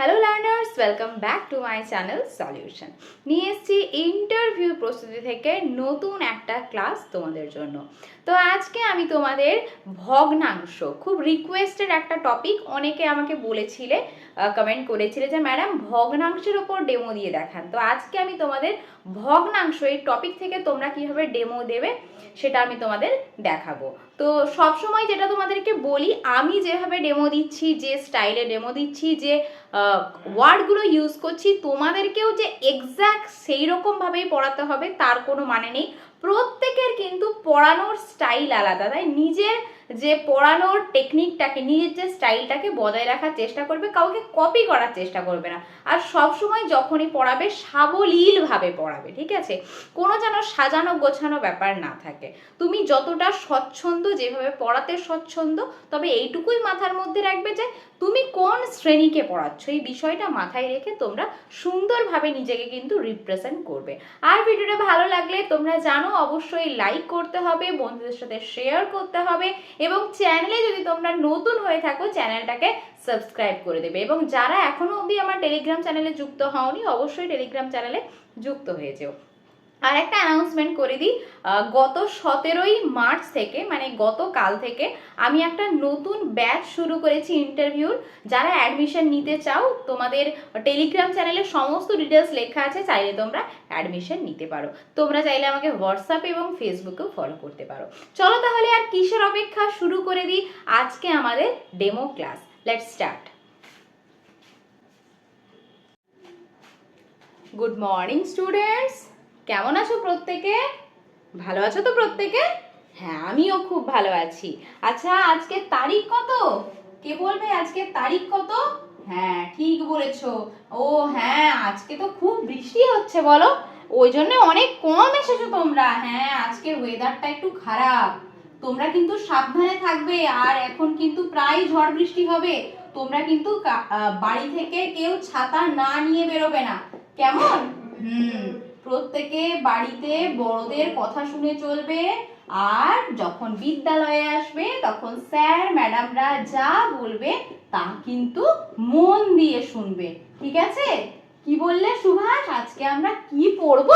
Hello learners welcome back to my channel solution নিয়ে এসছি interview প্রস্তুতি থেকে নতুন একটা ক্লাস তোমাদের জন্য। তো আজকে আমি তোমাদের ভগ্নাংশ, খুব রিকোয়েস্টেড একটা টপিক অনেকে আমাকে বলেছিলে কমেন্ট করেছিলে যে ম্যাডাম ভগ্নাংশের ওপর ডেমো দিয়ে দেখান। তো আজকে আমি তোমাদের ভগ্নাংশ এই টপিক থেকে তোমরা কীভাবে ডেমো দেবে সেটা আমি তোমাদের দেখাবো। তো সব সময় যেটা তোমাদেরকে বলি, আমি যেভাবে ডেমো দিচ্ছি, যে স্টাইলে ডেমো দিচ্ছি, যে ওয়ার্ডগুলো ইউজ করছি, তোমাদেরকেও যে এক্স্যাক্ট সেই রকমভাবেই পড়াতে হবে, তার কোনো মানে নেই। প্রত্যেকের কিন্তু পড়ানোর স্টাইল আলাদা, তাই নিজের যে পড়ানোর টেকনিকটাকে নিজের যে স্টাইলটাকে বজায় রাখার চেষ্টা করবে, কাউকে কপি করার চেষ্টা করবে না। আর সব সময় যখনই পড়াবে, সাবলীলভাবে পড়াবে, ঠিক আছে? কোনো যেন সাজানো গোছানো ব্যাপার না থাকে। তুমি যতটা স্বচ্ছন্দ, যেভাবে পড়াতে স্বচ্ছন্দ, তবে এইটুকুই মাথার মধ্যে রাখবে যে, তুমি কোন শ্রেণীকে পড়াচ্ছ? এই বিষয়টা মাথায় রেখে তোমরা সুন্দরভাবে নিজেকে কিন্তু রিপ্রেজেন্ট করবে। আর ভিডিওটা ভালো লাগলে তোমরা জানো, অবশ্যই লাইক করতে হবে, বন্ধুদের সাথে শেয়ার করতে হবে এবং চ্যানেলে যদি তোমরা নতুন হয়ে থাকো চ্যানেলটাকে সাবস্ক্রাইব করে দেবে। এবং যারা এখনও অবধি আমার টেলিগ্রাম চ্যানেলে যুক্ত হওনি, অবশ্যই টেলিগ্রাম চ্যানেলে যুক্ত হয়ে যেও। আর একটা অ্যানাউন্সমেন্ট করে দিই। গত সতেরোই মার্চ থেকে মানে গতকাল থেকে, আমি একটা নতুন ব্যাচ শুরু করেছি ইন্টারভিউর যারা অ্যাডমিশন নিতে চাও, তোমাদের টেলিগ্রাম চ্যানেলে সমস্ত ডিটেলস লেখা আছে, চাইলে তোমরা অ্যাডমিশন নিতে পারো। তোমরা চাইলে আমাকে হোয়াটসঅ্যাপ এবং ফেসবুকেও ফলো করতে পারো। চলো তাহলে আর কিসের অপেক্ষা শুরু করে দিই? আজকে আমাদের demo class let's start good morning students কেমন আছো প্রত্যেকে? ভালো আছো তো প্রত্যেকে? হ্যাঁ আমিও খুব ভালো আছি। আচ্ছা আজকে তারিখ কত? কে বলবে আজকে তারিখ কত? হ্যাঁ ঠিক বলেছ। ও হ্যাঁ আজকে তো খুব বৃষ্টি হচ্ছে বলো। ওই জন্য অনেক কম এসেছ তোমরা। হ্যাঁ আজকের ওয়েদারটা একটু খারাপ। তোমরা কিন্তু সাবধানে থাকবে আর এখন কিন্তু প্রায় ঝড় বৃষ্টি হবে। তোমরা কিন্তু বাড়ি থেকে কেউ ছাতা না নিয়ে বেরোবে না। কেমন? হুম। প্রত্যেকে বাড়িতে বড়দের কথা শুনে চলবে। আর যখন বিদ্যালয়ে আসবে, তখন স্যার, ম্যাডামরা যা বলবে তা কিন্তু মন দিয়ে শুনবে। ঠিক আছে? কি বললে সুভাষ? আজকে আমরা কি পড়ব?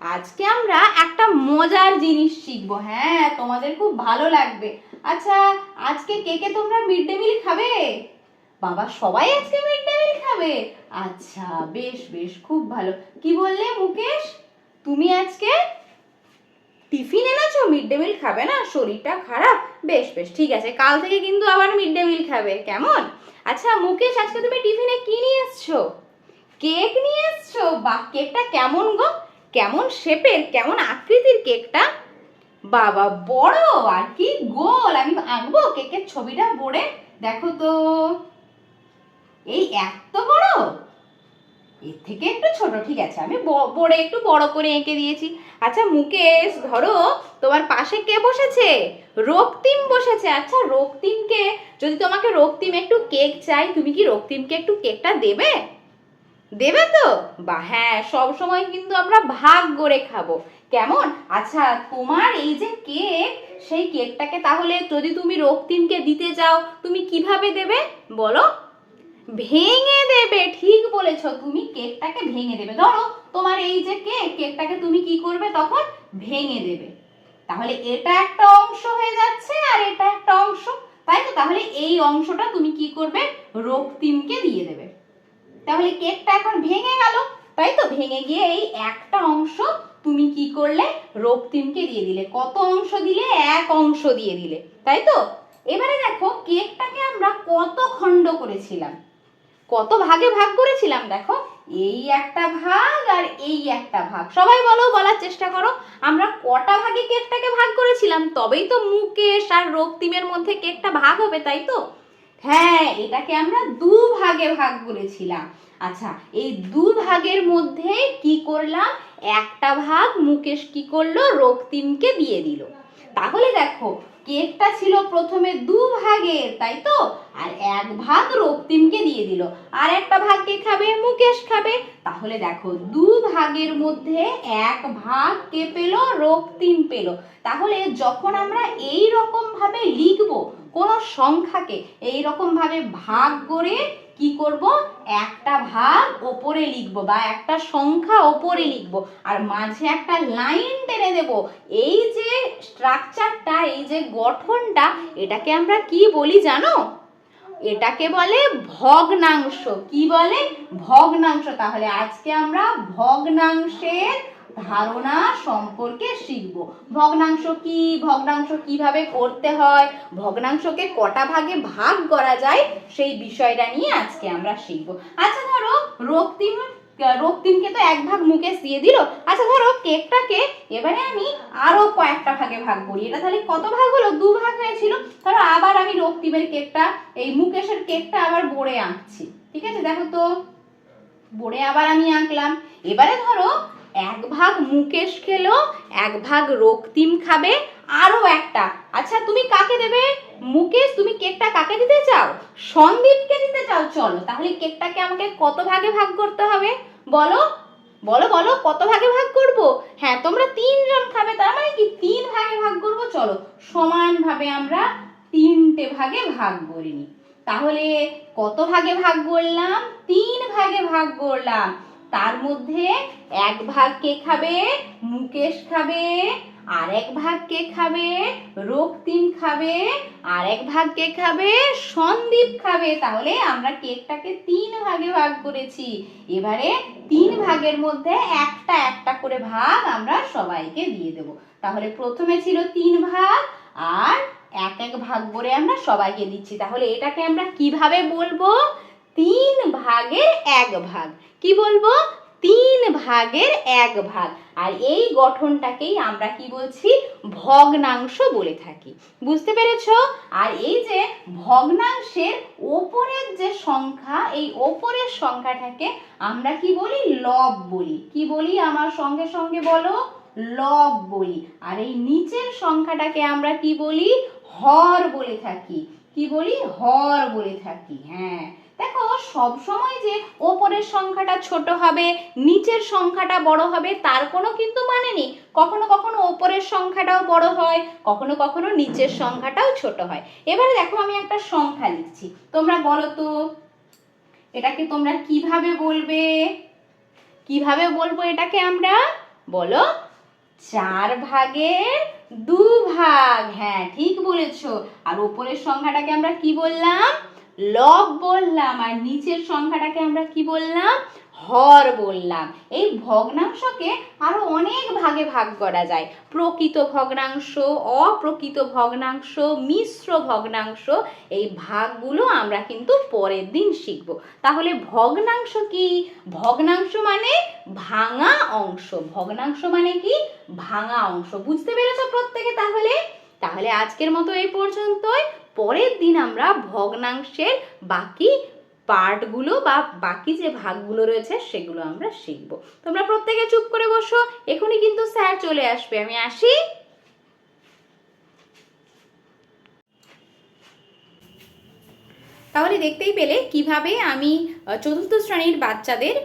আজকে আমরা একটা মজার জিনিস শিখব। হ্যাঁ তোমাদের খুব ভালো লাগবে। আচ্ছা আজকে কে কে তোমরা মিড ডে মিল খাবে? বাবা সবাই আজকে মিড ডে মিল খাবে। আচ্ছা বেশ বেশ, খুব ভালো। কি বললে মুকেশ? তুমি আজকে টিফিন এনেছো? মিড ডে মিল খাবে না? শরীরটা খারাপ? বেশ বেশ, ঠিক আছে। কাল থেকে কিন্তু আবার মিড ডে মিল খাবে। কেমন? আচ্ছা মুকেশ, আজকে তুমি টিফিনে কি নিয়ে এসছো? কেক নিয়ে এসছো? বাহ, কেকটা কেমন গো? কেমন শেপের, কেমন আকৃতির কেকটা? বাবা, বড় আর কি গোল! আমি আঁকবো কেকের ছবিটা বোর্ডে দেখো তো। এই এত বড়? এর থেকে একটু ছোট, ঠিক আছে। আমি ব- বোর্ডে একটু বড় করে এঁকে দিয়েছি। আচ্ছা মুকেশ, ধরো, তোমার পাশে কে বসেছে? রক্তিম বসেছে। আচ্ছা রক্তিমকে যদি তোমাকে রক্তিম একটু কেক চাই, তুমি কি রক্তিমকে একটু কেকটা দেবে? দেবে তো? বা হ্যাঁ সব সময় কিন্তু আমরা ভাগ করে খাব। কেমন? আচ্ছা তোমার এই যে কেক, সেই কেকটাকে তাহলে যদি তুমি রক্তিমকে দিতে চাও, তুমি কীভাবে দেবে? বলো। ভেঙে দেবে, ঠিক বলেছ তুমি, কেকটাকে ভেঙে দেবে। ধরো, তোমার এই যে কেক, কেকটাকে তুমি কি করবে তখন? ভেঙে দেবে। তাহলে এটা একটা অংশ হয়ে যাচ্ছে আর এটা একটা অংশ। তাই তো? তাহলে এই অংশটা তুমি কি করবে? রক্তিমকে দিয়ে দেবে। তাহলে কেকটা এখন ভেঙে গেল। তাই তো? ভেঙে গিয়ে এই একটা অংশ তুমি কি করলে? রক্তিমকে দিয়ে দিলে। কত অংশ দিলে? এক অংশ দিয়ে দিলে। তাই তো? এবারে দেখো, কেকটাকে আমরা কত খণ্ড করেছিলাম? কত ভাগে ভাগ করেছিলাম দেখো? এই একটা ভাগ আর এই একটা ভাগ। সবাই বলো, বলার চেষ্টা করো। আমরা কটা ভাগে কেকটাকে ভাগ করেছিলাম? তবেই তো মুকেশ আর রক্তিমের মধ্যে কেকটা ভাগ হবে, তাই তো? হ্যাঁ এটাকে আমরা দু ভাগে ভাগ করেছিলাম। আচ্ছা এই দু ভাগের মধ্যে কি করলাম? একটা ভাগ মুকেশ কি করল? রক্তিমকে দিয়ে দিল। তাহলে দেখো কেকটা ছিল প্রথমে দু ভাগের তাই তো? আর এক ভাগ রক্তিমকে দিয়ে দিল। আর একটা ভাগ কে খাবে? মুকেশ খাবে। তাহলে দেখো, দু ভাগের মধ্যে এক ভাগ কে পেল? রক্তিম পেল। তাহলে যখন আমরা এই রকম ভাবে লিখব, কোনো সংখ্যাকে এই রকম ভাবে ভাগ করে কি করব? একটা ভাগ ওপরে লিখব বা একটা সংখ্যা ওপরে লিখব আর মাঝে একটা লাইন টেনে দেব। এই যে স্ট্রাকচারটা এই যে গঠনটা, এটাকে আমরা কি বলি জানো? এটাকে বলে ভগ্নাংশ। কি বলে? ভগ্নাংশ। তাহলে আজকে আমরা ভগ্নাংশের ধারণা সম্পর্কে শিখব। ভগ্নাংশ কি? ভগ্নাংশ কীভাবে করতে হয়? ভগ্নাংশকে কটা ভাগে ভাগ করা যায়? সেই বিষয়টা নিয়ে আজকে আমরা শিখব। আচ্ছা ধরো রক্তিম, রক্তিমকে তো এক ভাগ মুকেশ দিয়ে দিল। আচ্ছা ধরো কেকটাকে এবারে আমি আরও কয়েকটা ভাগে ভাগ করি। এটা তাহলে কত ভাগ হলো? দু ভাগ হয়েছিল। ধরো আবার আমি রক্তিমের কেকটা, এই মুকেশের কেকটা আবার বোড়ে আঁকছি। ঠিক আছে? দেখো তো বোড়ে আবার আমি আঁকলাম। এবারে ধরো এক ভাগ মুকেশ খেলো, এক ভাগ রক্তিম খাবে, আরও একটা। আচ্ছা তুমি কাকে দেবে? মুকেশ, তুমি কেকটা কাকে দিতে চাও? সন্দীপকে দিতে চাও, চলো। তাহলে কেকটাকে আমাকে কত ভাগে ভাগ করতে হবে? বলো? বলো বলো, কত ভাগে ভাগ করব? হ্যাঁ তোমরা তিনজন খাবে, তার মানে কি? তিন ভাগে ভাগ করব, চলো। সমানভাবে আমরা তিনটে ভাগে ভাগ করিনি। তাহলে কত ভাগে ভাগ করলাম? তিন ভাগে ভাগ করলাম। তার মধ্যে এক ভাগ কে খাবে? মুকেশ খাবে। আর এক ভাগ কে খাবে? রক্তিম খাবে। আর এক ভাগ কে খাবে? সন্দীপ খাবে। তাহলে আমরা কেকটাকে তিন ভাগে ভাগ করেছি। এবারে তিন ভাগের মধ্যে একটা একটা করে ভাগ আমরা সবাইকে দিয়ে দেব। তাহলে প্রথমে ছিল তিন ভাগ, আর এক এক ভাগ করে আমরা সবাইকে দিচ্ছি। তাহলে এটাকে আমরা কীভাবে বলব? তিন ভাগের এক ভাগ। কি বলব? তিন ভাগের এক ভাগ। আর এই গঠনটাকেই আমরা কি বলছি? ভগ্নাংশ বলে থাকি। বুঝতে পেরেছ? আর এই যে ভগ্নাংশের ওপরের যে সংখ্যা, এই ওপরের সংখ্যাটাকে আমরা কি বলি? লব বলি। কি বলি আমার সঙ্গে সঙ্গে বলো? লব বলি। আর এই নিচের সংখ্যাটাকে আমরা কি বলি? হর বলে থাকি। কি বলি? হর বলে থাকি হ্যাঁ। দেখো, সব সময় যে ওপরের সংখ্যাটা ছোট হবে, নিচের সংখ্যাটা বড় হবে, তার কোনো কিন্তু মানে নেই। কখনো কখনো ওপরের সংখ্যাটাও বড় হয়, কখনো কখনো নিচের সংখ্যাটাও ছোট হয়। এবারে দেখো, আমি একটা সংখ্যা লিখছি। তোমরা বলো তো, এটাকে তোমরা কীভাবে বলবে? কীভাবে বলব এটাকে আমরা? বলো, চার ভাগের দু ভাগ হ্যাঁ ঠিক বলেছ। আর ওপরের সংখ্যাটাকে আমরা কি বললাম? লব বললাম। আর নিচের সংখ্যাটাকে আমরা কি বললাম? হর বললাম। এই ভগ্নাংশকে আরও অনেক ভাগে ভাগ করা যায়। প্রকৃত ভগ্নাংশ, অপ্রকৃত ভগ্নাংশ, মিশ্র ভগ্নাংশ, এই ভাগগুলো আমরা কিন্তু পরের দিন শিখব। তাহলে ভগ্নাংশ কি? ভগ্নাংশ মানে ভাঙা অংশ। ভগ্নাংশ মানে কি? ভাঙা অংশ। বুঝতে পেরেছ প্রত্যেকে তাহলে? তাহলে আজকের মতো এই পর্যন্তই। পরের দিন আমরা ভগ্নাংশের বাকি পার্টগুলো বা বাকি যে ভাগগুলো রয়েছে সেগুলো আমরা শিখব। তোমরা প্রত্যেকে চুপ করে বসো, এখনই কিন্তু স্যার চলে আসবে। আমি আসি। তাহলে দেখতেই পেলে কীভাবে আমি চতুর্থ শ্রেণির বাচ্চাদের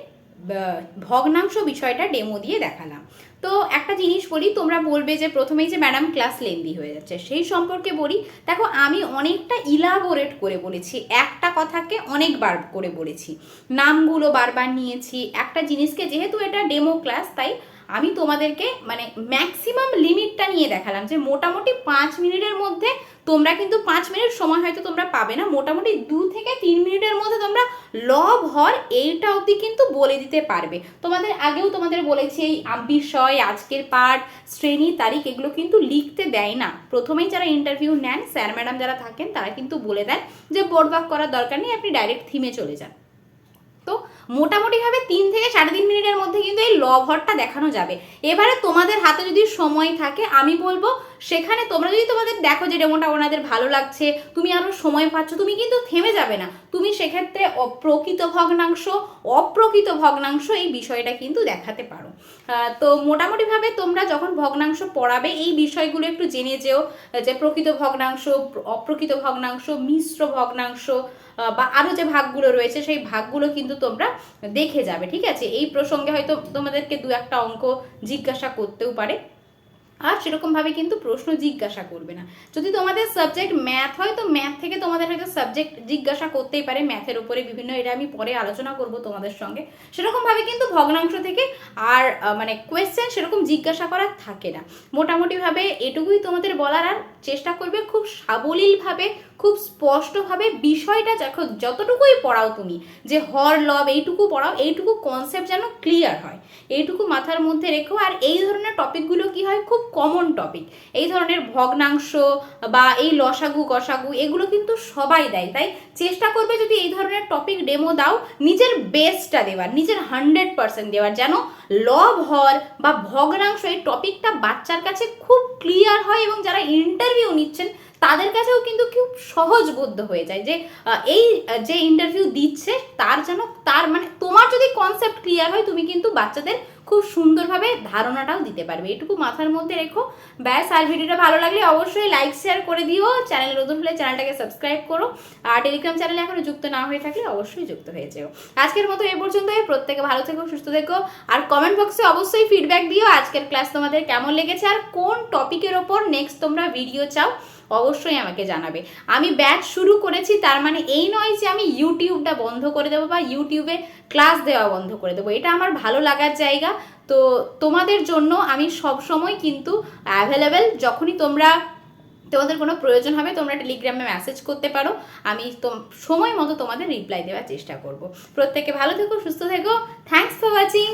ভগ্নাংশ বিষয়টা ডেমো দিয়ে দেখালাম। তো একটা জিনিস বলি, তোমরা বলবে যে প্রথমেই যে ম্যাডাম ক্লাস লেন্দি হয়ে যাচ্ছে, সেই সম্পর্কে বলি, দেখো আমি অনেকটা ইলাবোরেট করে বলেছি, একটা কথাকে অনেকবার করে বলেছি। নামগুলো বারবার নিয়েছি, একটা জিনিসকে যেহেতু এটা ডেমো ক্লাস তাই আমি তোমাদেরকে মানে ম্যাক্সিমাম লিমিটটা নিয়ে দেখালাম যে মোটামুটি পাঁচ মিনিটের মধ্যে তোমরা কিন্তু পাঁচ মিনিট সময় হয়তো তোমরা পাবে না। মোটামুটি দু থেকে তিন মিনিটের মধ্যে তোমরা লব হর এইটা অবধি কিন্তু বলে দিতে পারবে। তোমাদের আগেও তোমাদের বলেছি এই বিষয়, আজকের পাঠ, শ্রেণি, তারিখ এগুলো কিন্তু লিখতে দেয় না। প্রথমেই যারা ইন্টারভিউ নেন স্যার ম্যাডাম যারা থাকেন, তারা কিন্তু বলে দেন যে বোর্ড করার দরকার নেই, আপনি ডাইরেক্ট থিমে চলে যান। মোটামুটিভাবে তিন থেকে সাড়ে তিন মিনিটের মধ্যে কিন্তু এই লভরটা দেখানো যাবে। এবারে তোমাদের হাতে যদি সময় থাকে, আমি বলব সেখানে তোমরা যদি তোমাদের দেখো যে ডেমোটা ওনাদের ভালো লাগছে, তুমি আরও সময় পাচ্ছ, তুমি কিন্তু থেমে যাবে না। তুমি সেক্ষেত্রে অপ্রকৃত ভগ্নাংশ অপ্রকৃত ভগ্নাংশ এই বিষয়টা কিন্তু দেখাতে পারো। তো মোটামুটিভাবে তোমরা যখন ভগ্নাংশ পড়াবে, এই বিষয়গুলো একটু জেনে যেও, যে প্রকৃত ভগ্নাংশ, অপ্রকৃত ভগ্নাংশ, মিশ্র ভগ্নাংশ বা আরও যে ভাগগুলো রয়েছে, সেই ভাগগুলো কিন্তু তোমরা দেখে যাবে, ঠিক আছে? এই প্রসঙ্গে হয়তো তোমাদেরকে দু একটা অঙ্ক জিজ্ঞাসা করতেও পারে। আর সেরকমভাবে কিন্তু প্রশ্ন জিজ্ঞাসা করবে না। যদি তোমাদের সাবজেক্ট ম্যাথ হয়, তো ম্যাথ থেকে তোমাদের হয়তো সাবজেক্ট জিজ্ঞাসা করতেই পারে। ম্যাথের উপরে বিভিন্ন, এটা আমি পরে আলোচনা করব তোমাদের সঙ্গে। সেরকমভাবে কিন্তু ভগ্নাংশ থেকে আর মানে কোয়েশ্চেন সেরকম জিজ্ঞাসা করার থাকে না। মোটামুটিভাবে এটুকুই তোমাদের বলার। আর চেষ্টা করবে খুব সাবলীলভাবে, খুব স্পষ্টভাবে বিষয়টা দেখো, যতটুকুই পড়াও তুমি, যে হর, লব, এইটুকু পড়াও, এইটুকু কনসেপ্ট যেন ক্লিয়ার হয়। এইটুকু মাথার মধ্যে রেখো, আর এই ধরনের টপিকগুলো কি হয়? খুব কমন টপিক এই ধরনের ভগ্নাংশ বা এই লসাগু, গসাগু, এগুলো কিন্তু সবাই দেয়। তাই চেষ্টা করবে যদি এই ধরনের টপিক ডেমো দাও, নিজের বেস্টটা দেওয়ার, নিজের হান্ড্রেড পার্সেন্ট দেওয়ার, যেন লব, হর বা ভগ্নাংশ এই টপিকটা বাচ্চার কাছে খুব ক্লিয়ার হয় এবং যারা ইন্টারভিউ নিচ্ছেন, তাদের কাছেও কিন্তু খুব সহজবোধ্য হয়ে যায় যে এই যে ইন্টারভিউ দিচ্ছে, তার যেন, তার মানে তোমার যদি কনসেপ্ট ক্লিয়ার হয়, তুমি কিন্তু বাচ্চাদের খুব সুন্দরভাবে ধারণাটাও দিতে পারবে। এটুকু মাথার মধ্যে রেখো। ব্যাস, আর ভিডিওটা ভালো লাগলে অবশ্যই লাইক শেয়ার করে দিও। চ্যানেল নতুন হলে চ্যানেলটাকে সাবস্ক্রাইব করো। আর টেলিগ্রাম চ্যানেলে এখনও যুক্ত না হয়ে থাকলে অবশ্যই যুক্ত হয়ে যেও। আজকের মতো এ পর্যন্তই। প্রত্যেকে ভালো থেকো, সুস্থ থেকো। আর কমেন্ট বক্সে অবশ্যই ফিডব্যাক দিও। আজকের ক্লাস তোমাদের কেমন লেগেছে? আর কোন টপিকের ওপর নেক্সট তোমরা ভিডিও চাও? অবশ্যই আমাকে জানাবে। আমি ব্যাচ শুরু করেছি, তার মানে এই নয় যে আমি ইউটিউবটা বন্ধ করে দেবো বা ইউটিউবে ক্লাস দেওয়া বন্ধ করে দেবো। এটা আমার ভালো লাগার জায়গা। তো তোমাদের জন্য আমি সব সময় কিন্তু অ্যাভেলেবেল যখনই তোমরা, তোমাদের কোনো প্রয়োজন হবে, তোমরা টেলিগ্রামে মেসেজ করতে পারো। আমি সময় মতো তোমাদের রিপ্লাই দেওয়ার চেষ্টা করব। প্রত্যেকে ভালো থেকো, সুস্থ থেকো। Thanks for watching